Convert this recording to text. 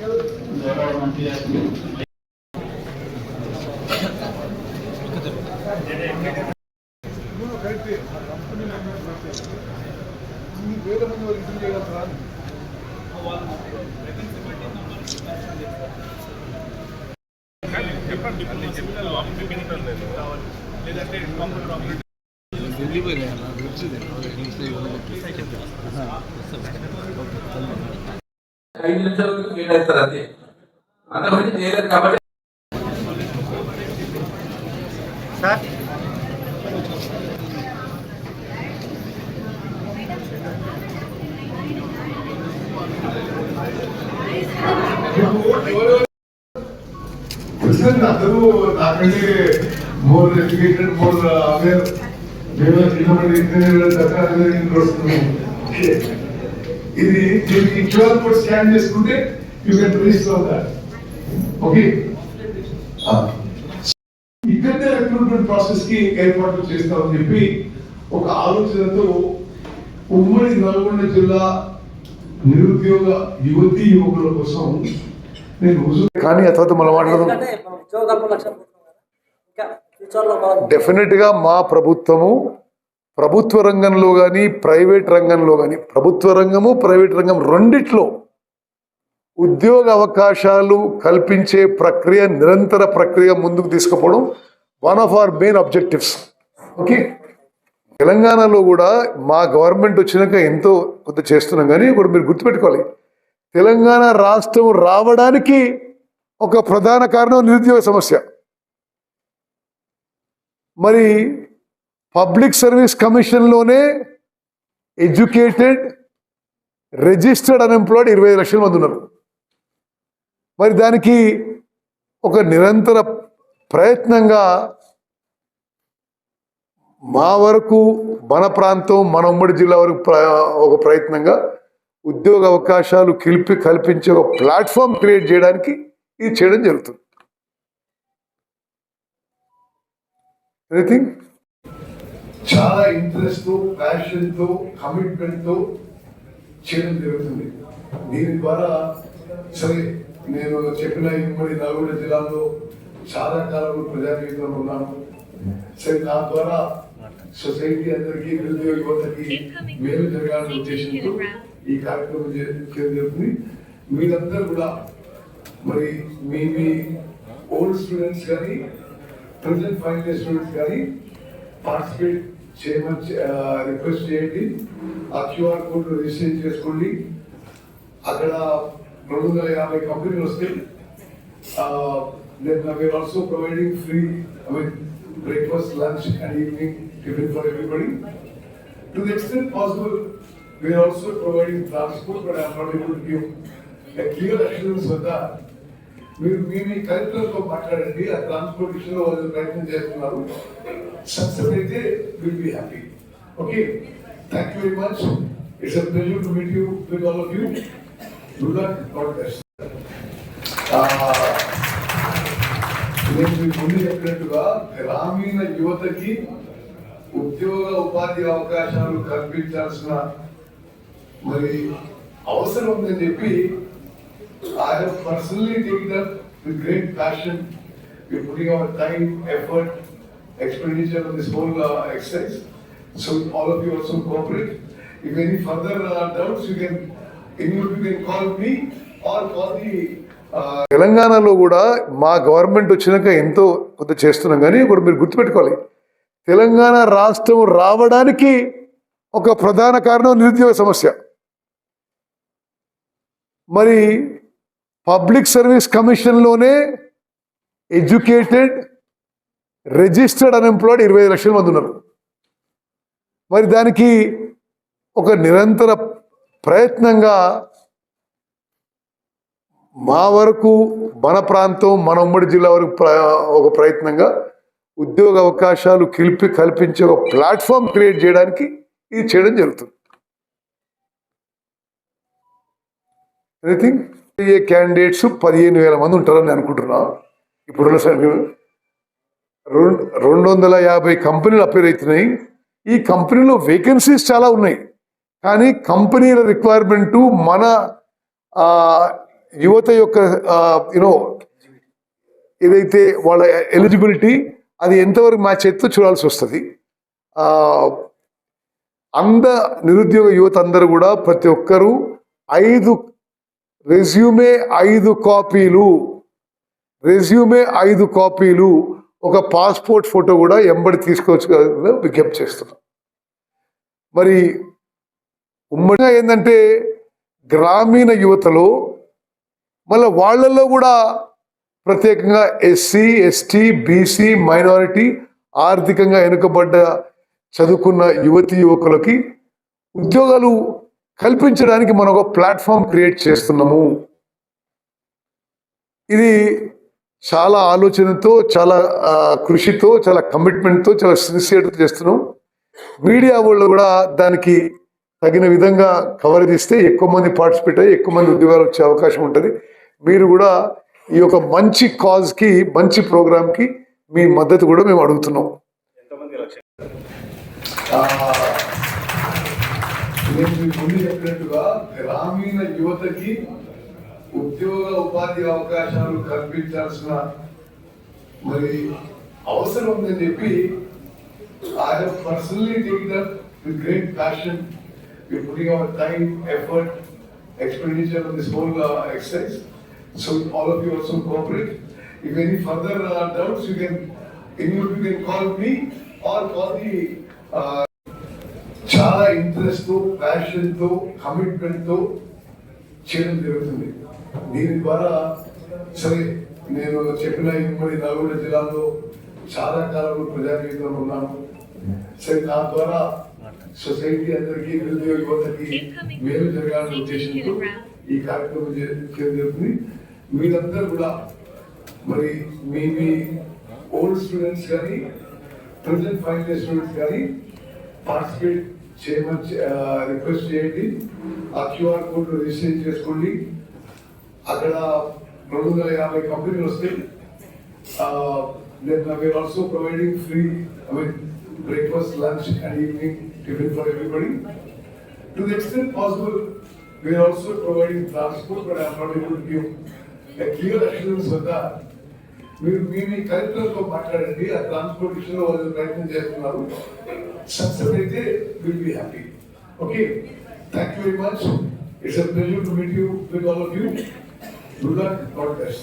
వేల మంది వరకు ఇంటర్వ్యూ చేయగలుగుతారా ఐదు నిమిషాలకు కేటాయిస్తారు అంతే. అంతమంది చేయలేదు కాబట్టి. ప్రెసిడెంట్ అందరూ నాకంటే మోర్ ఎడ్యుకేటెడ్ మోర్ అవేర్ మేము ఇంజనీర్ ఇంటర్ వస్తున్నాం ఇది దీనికి క్యూఆర్ కోడ్ స్కాన్ చేసుకుంటే you can register that okay? ఇక్కడే రిక్రూట్మెంట్ ప్రాసెస్కి ఏర్పాట్లు చేస్తామని చెప్పి ఒక ఆలోచనతో ఉమ్మడి నల్గొండ జిల్లా నిరుద్యోగ యువతి యువకుల కోసం నేను కానీ ఆ తర్వాత మనం మాట్లాడదాం. ఎందుకంటే మనం ఉద్యోగ కల్పన లక్ష్యం పెట్టుకున్నాం కదా. ఇంకా ఫ్యూచర్లో మనం డెఫినెట్గా మా ప్రభుత్వము ప్రభుత్వ రంగంలో కానీ ప్రైవేట్ రంగంలో కానీ ప్రభుత్వ రంగము ప్రైవేట్ రంగం రెండిట్లో ఉద్యోగ అవకాశాలు కల్పించే ప్రక్రియ నిరంతర ప్రక్రియ ముందుకు తీసుకుపోవడం one of our main objectives okay తెలంగాణలో కూడా మా గవర్నమెంట్ వచ్చినాక ఎంతో కొంత చేస్తున్నాం కానీ ఇప్పుడు మీరు గుర్తుపెట్టుకోవాలి. తెలంగాణ రాష్ట్రం రావడానికి ఒక ప్రధాన కారణం నిరుద్యోగ సమస్య. మరి పబ్లిక్ సర్వీస్ కమిషన్లోనే ఎడ్యుకేటెడ్ రిజిస్టర్డ్ అన్ఎంప్లాయిడ్ ఇరవై ఐదు లక్షల మంది ఉన్నారు. మరి దానికి ఒక నిరంతర ప్రయత్నంగా మా వరకు మన ప్రాంతం మన ఉమ్మడి జిల్లా వరకు ఒక ప్రయత్నంగా ఉద్యోగ అవకాశాలు కిలిపి కల్పించే ఒక ప్లాట్ఫామ్ క్రియేట్ చేయడానికి ఇది చేయడం జరుగుతుంది. ఎనీథింగ్ చాలా ఇంట్రెస్ట్తో ప్యాషన్తో కమిట్మెంట్తో చేయడం జరుగుతుంది. దీని ద్వారా సరే నేను చెప్పిన ఉమ్మడి నల్గొండ జిల్లాలో చాలా కాలంలో ప్రజాజీవితంలో ఉన్నాను. సరే నా ద్వారా సొసైటీ అందరికీ నిరుద్యోగ యువతకి మేలు జరగాలనే ఉద్దేశంతో ఈ కార్యక్రమం చేయడం జరుగుతుంది. మీరందరూ కూడా మరి మీ మీ ఓల్డ్ స్టూడెంట్స్ కానీ ప్రజెంట్ ఫైనల్ స్టూడెంట్స్ కానీ పార్టిసిపేట్ చేయమని రిక్వెస్ట్ చేయండి ఆ క్యూఆర్ కోడ్ రిజిస్టర్ చేసుకోండి అక్కడ రెండు వందల యాభై కంపెనీలు వస్తాయి then we are also providing free I mean breakfast lunch and evening tiffin for everybody to the extent possible we are also providing transport but I'm not able to give clear assurance వద్ద మీరు మీ మీ కలెక్టర్తో మాట్లాడండి ఆ transportation వాళ్ళు ప్రయత్నం చేస్తున్నారు. Success అయితే will be happy okay thank you very much it's a pleasure to meet you with all of you good luck God best నేను మీకు ముందు చెప్పినట్టుగా గ్రామీణ యువతకి ఉద్యోగ ఉపాధి అవకాశాలు కల్పించాల్సిన మరి అవసరం ఉందని చెప్పి I have personally taken up with great passion. We're putting our time, effort, expenditure on this whole uh, exercise. So all of you also cooperate. If any further uh, doubts, you can, any of you can call me or call the తెలంగాణలో కూడా మా government వచ్చినాక ఎంతో కొంత చేస్తున్నాం కానీ ఇప్పుడు మీరు గుర్తుపెట్టుకోవాలి తెలంగాణ రాష్ట్రం రావడానికి ఒక ప్రధాన కారణం నిరుద్యోగ సమస్య మరి పబ్లిక్ సర్వీస్ కమిషన్లోనే ఎడ్యుకేటెడ్ రిజిస్టర్డ్ అన్ఎంప్లాయిడ్ ఇరవై ఐదు లక్షల మంది ఉన్నారు. మరి దానికి ఒక నిరంతర ప్రయత్నంగా మా వరకు మన ప్రాంతం మన ఉమ్మడి జిల్లా వరకు ప్ర- ఒక ప్రయత్నంగా ఉద్యోగ అవకాశాలు కిలిపి కల్పించే ఒక ప్లాట్ఫామ్ క్రియేట్ చేయడానికి ఇది చేయడం జరుగుతుంది. ఎనీథింగ్ ఏ క్యాండిడేట్స్ పదిహేను వేల మంది ఉంటారని అనుకుంటున్నాను ఇప్పుడున్న సమయం రెండు రెండు వందల యాభై కంపెనీలు అపేర్ అవుతున్నాయి. ఈ కంపెనీలో వేకెన్సీస్ చాలా ఉన్నాయి. కానీ కంపెనీల రిక్వైర్మెంటు మన యువత యొక్క యూనో ఏదైతే వాళ్ళ ఎలిజిబిలిటీ అది ఎంతవరకు మ్యాచ్ అయితే చూడాల్సి వస్తుంది. అంద నిరుద్యోగ యువత అందరూ కూడా ప్రతి ఒక్కరూ ఐదు రెజ్యూమే ఐదు కాపీలు. రెజ్యూమే ఐదు కాపీలు. ఒక పాస్పోర్ట్ ఫోటో కూడా ఎంబడి తీసుకోవచ్చు కదా విజ్ఞప్తి చేస్తున్నాం. మరి ఉమ్మడిగా ఏంటంటే గ్రామీణ యువతలో మళ్ళీ వాళ్ళల్లో కూడా ప్రత్యేకంగా ఎస్సీ ఎస్టీ బీసీ మైనారిటీ ఆర్థికంగా వెనుకబడ్డ చదువుకున్న యువతి యువకులకి ఉద్యోగాలు కల్పించడానికి మనం ఒక ప్లాట్ఫామ్ క్రియేట్ చేస్తున్నాము. ఇది చాలా ఆలోచనతో చాలా కృషితో చాలా కమిట్మెంట్తో చాలా సిన్సియర్తో చేస్తున్నాం. మీడియా వాళ్ళు కూడా దానికి తగిన విధంగా కవరేజ్ ఇస్తే ఎక్కువ మంది పార్టిసిపేట్ అయ్యి ఎక్కువ మంది ఉద్యోగాలు వచ్చే అవకాశం ఉంటుంది. మీరు కూడా ఈ యొక్క మంచి కాజ్కి మంచి ప్రోగ్రామ్కి మీ మద్దతు కూడా మేము అడుగుతున్నాం. ఆ, నేను మీకు ముందు చెప్పినట్టుగా గ్రామీణ యువతకి ఉద్యోగ ఉపాధి అవకాశాలు కల్పించాల్సిన మరి అవసరం ఉందని చెప్పి I have personally taken up with great passion. We're putting our time, effort, expenditure on this whole uh, exercise. So all of you also cooperate. If any further uh, doubts, you can, any of you can call me or call the uh, చాలా ఇంట్రెస్ట్తో ప్యాషన్తో కమిట్మెంట్తో చేయడం జరుగుతుంది. దీని ద్వారా సరే నేను చెప్పిన ఉమ్మడి నల్గొండ జిల్లాలో చాలా కాలంలో ప్రజా ఉన్నాను. సరే నా ద్వారా సొసైటీ అందరికీ నిరుద్యోగ యువతకి మేలు జరగాలనే ఉద్దేశంతో ఈ కార్యక్రమం చేయడం జరుగుతుంది. మీరందరూ కూడా మరి మీ మీ ఓల్డ్ స్టూడెంట్స్ కానీ ప్రజెంట్ ఫైనల్ స్టూడెంట్స్ కానీ పార్టిసిపేట్ చేయమని రిక్వెస్ట్ చేయండి ఆ క్యూఆర్ కోడ్ రిజిస్టర్ చేసుకోండి అక్కడ రెండు వందల యాభై కంపెనీలు వస్తాయి then we are also providing free I mean breakfast lunch and evening tiffin for everybody to the extent possible we are also providing transport but I'm not able to give a clear assurance వద్ద మీరు మీ మీ కలెక్టర్తో మాట్లాడండి ఆ ట్రాన్స్పోర్టేషన్లో వాళ్ళు ప్రయత్నం చేస్తున్నారు. Success అయితే will be happy okay thank you very much it's a pleasure to meet you with all of you good luck God best